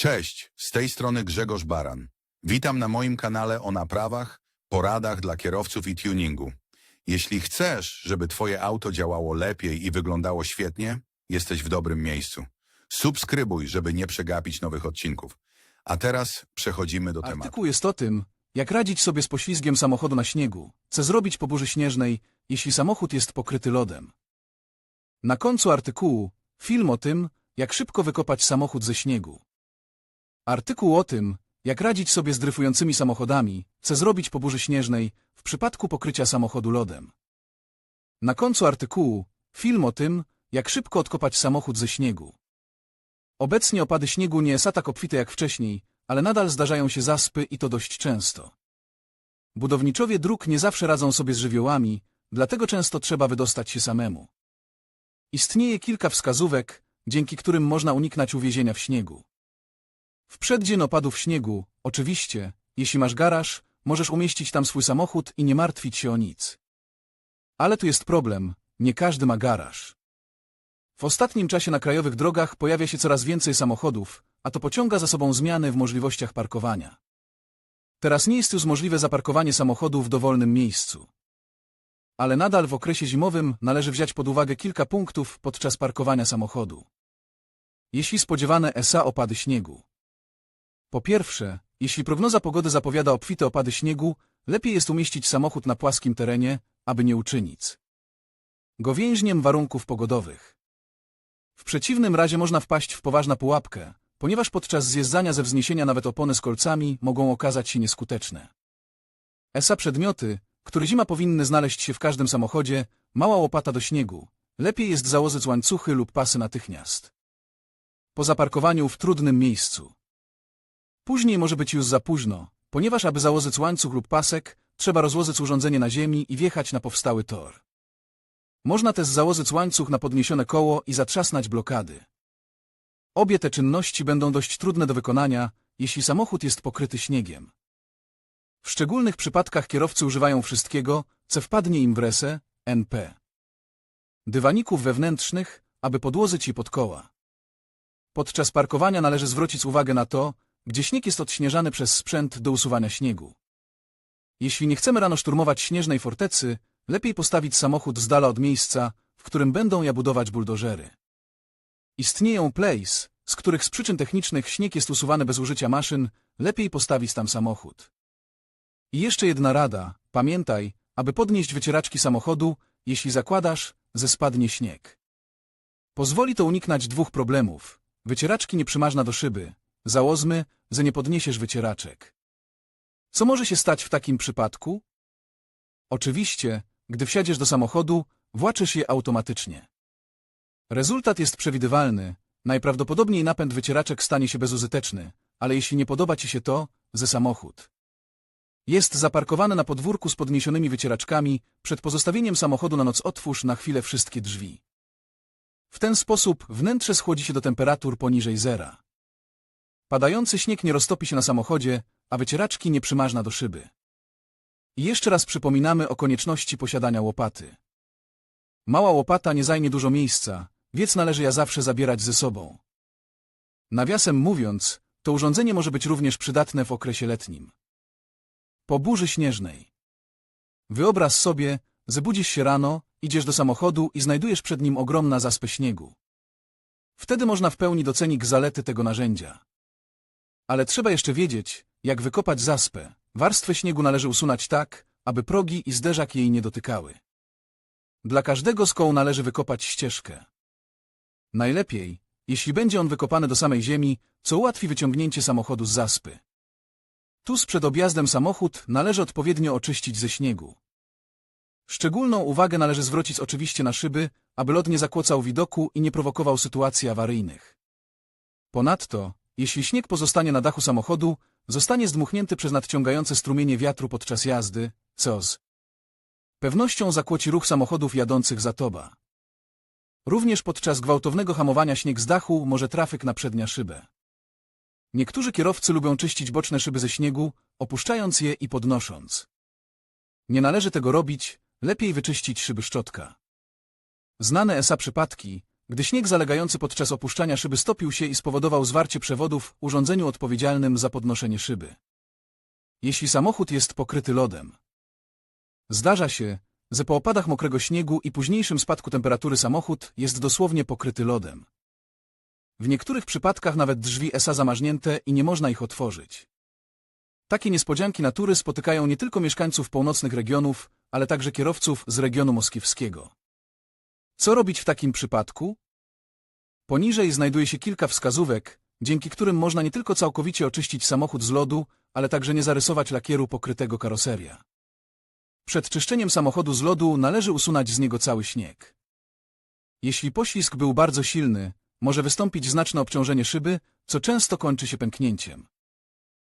Cześć, z tej strony Grzegorz Baran. Witam na moim kanale o naprawach, poradach dla kierowców i tuningu. Jeśli chcesz, żeby Twoje auto działało lepiej i wyglądało świetnie, jesteś w dobrym miejscu. Subskrybuj, żeby nie przegapić nowych odcinków. A teraz przechodzimy do tematu. Artykuł jest o tym, jak radzić sobie z poślizgiem samochodu na śniegu, co zrobić po burzy śnieżnej, jeśli samochód jest pokryty lodem. Na końcu artykułu film o tym, jak szybko wykopać samochód ze śniegu. Artykuł o tym, jak radzić sobie z dryfującymi samochodami, co zrobić po burzy śnieżnej w przypadku pokrycia samochodu lodem. Na końcu artykułu film o tym, jak szybko odkopać samochód ze śniegu. Obecnie opady śniegu nie są tak obfite jak wcześniej, ale nadal zdarzają się zaspy i to dość często. Budowniczowie dróg nie zawsze radzą sobie z żywiołami, dlatego często trzeba wydostać się samemu. Istnieje kilka wskazówek, dzięki którym można uniknąć uwiezienia w śniegu. W przeddzień opadów śniegu, oczywiście, jeśli masz garaż, możesz umieścić tam swój samochód i nie martwić się o nic. Ale tu jest problem, nie każdy ma garaż. W ostatnim czasie na krajowych drogach pojawia się coraz więcej samochodów, a to pociąga za sobą zmiany w możliwościach parkowania. Teraz nie jest już możliwe zaparkowanie samochodu w dowolnym miejscu. Ale nadal w okresie zimowym należy wziąć pod uwagę kilka punktów podczas parkowania samochodu. Jeśli spodziewane SA opady śniegu. Po pierwsze, jeśli prognoza pogody zapowiada obfite opady śniegu, lepiej jest umieścić samochód na płaskim terenie, aby nie uczynić go więźniem warunków pogodowych. W przeciwnym razie można wpaść w poważną pułapkę, ponieważ podczas zjeżdżania ze wzniesienia nawet opony z kolcami mogą okazać się nieskuteczne. ESA przedmioty, które zima powinny znaleźć się w każdym samochodzie, mała łopata do śniegu, lepiej jest założyć łańcuchy lub pasy natychmiast. Po zaparkowaniu w trudnym miejscu. Później może być już za późno, ponieważ aby założyć łańcuch lub pasek, trzeba rozłożyć urządzenie na ziemi i wjechać na powstały tor. Można też założyć łańcuch na podniesione koło i zatrzasnąć blokady. Obie te czynności będą dość trudne do wykonania, jeśli samochód jest pokryty śniegiem. W szczególnych przypadkach kierowcy używają wszystkiego, co wpadnie im w resę, NP. Dywaników wewnętrznych, aby podłożyć je pod koła. Podczas parkowania należy zwrócić uwagę na to, gdzie śnieg jest odśnieżany przez sprzęt do usuwania śniegu. Jeśli nie chcemy rano szturmować śnieżnej fortecy, lepiej postawić samochód z dala od miejsca, w którym będą ja budować buldożery. Istnieją place, z których z przyczyn technicznych śnieg jest usuwany bez użycia maszyn, lepiej postawić tam samochód. I jeszcze jedna rada, pamiętaj, aby podnieść wycieraczki samochodu, jeśli zakładasz, że spadnie śnieg. Pozwoli to uniknąć dwóch problemów. Wycieraczki nie przymarzna do szyby. Załóżmy, że nie podniesiesz wycieraczek. Co może się stać w takim przypadku? Oczywiście, gdy wsiadziesz do samochodu, właczysz je automatycznie. Rezultat jest przewidywalny. Najprawdopodobniej napęd wycieraczek stanie się bezużyteczny, ale jeśli nie podoba Ci się to, ze samochód. Jest zaparkowany na podwórku z podniesionymi wycieraczkami, przed pozostawieniem samochodu na noc otwórz na chwilę wszystkie drzwi. W ten sposób wnętrze schłodzi się do temperatur poniżej zera. Padający śnieg nie roztopi się na samochodzie, a wycieraczki nie przymarzna do szyby. I jeszcze raz przypominamy o konieczności posiadania łopaty. Mała łopata nie zajmie dużo miejsca, więc należy ja zawsze zabierać ze sobą. Nawiasem mówiąc, to urządzenie może być również przydatne w okresie letnim. Po burzy śnieżnej. Wyobraź sobie, że budzisz się rano, idziesz do samochodu i znajdujesz przed nim ogromna zaspę śniegu. Wtedy można w pełni docenić zalety tego narzędzia. Ale trzeba jeszcze wiedzieć, jak wykopać zaspę. Warstwę śniegu należy usunąć tak, aby progi i zderzak jej nie dotykały. Dla każdego z koł należy wykopać ścieżkę. Najlepiej, jeśli będzie on wykopany do samej ziemi, co ułatwi wyciągnięcie samochodu z zaspy. Tuż przed objazdem samochód należy odpowiednio oczyścić ze śniegu. Szczególną uwagę należy zwrócić oczywiście na szyby, aby lod nie zakłócał widoku i nie prowokował sytuacji awaryjnych. Ponadto, jeśli śnieg pozostanie na dachu samochodu, zostanie zdmuchnięty przez nadciągające strumienie wiatru podczas jazdy, co z pewnością zakłóci ruch samochodów jadących za toba. Również podczas gwałtownego hamowania śnieg z dachu może trafik na przednia szybę. Niektórzy kierowcy lubią czyścić boczne szyby ze śniegu, opuszczając je i podnosząc. Nie należy tego robić, lepiej wyczyścić szyby szczotka. Znane ESA przypadki, Gdy śnieg zalegający podczas opuszczania szyby stopił się i spowodował zwarcie przewodów urządzeniu odpowiedzialnym za podnoszenie szyby. Jeśli samochód jest pokryty lodem. Zdarza się, że po opadach mokrego śniegu i późniejszym spadku temperatury samochód jest dosłownie pokryty lodem. W niektórych przypadkach nawet drzwi SA zamarznięte i nie można ich otworzyć. Takie niespodzianki natury spotykają nie tylko mieszkańców północnych regionów, ale także kierowców z regionu moskiewskiego. Co robić w takim przypadku? Poniżej znajduje się kilka wskazówek, dzięki którym można nie tylko całkowicie oczyścić samochód z lodu, ale także nie zarysować lakieru pokrytego karoseria. Przed czyszczeniem samochodu z lodu należy usunąć z niego cały śnieg. Jeśli poślizg był bardzo silny, może wystąpić znaczne obciążenie szyby, co często kończy się pęknięciem.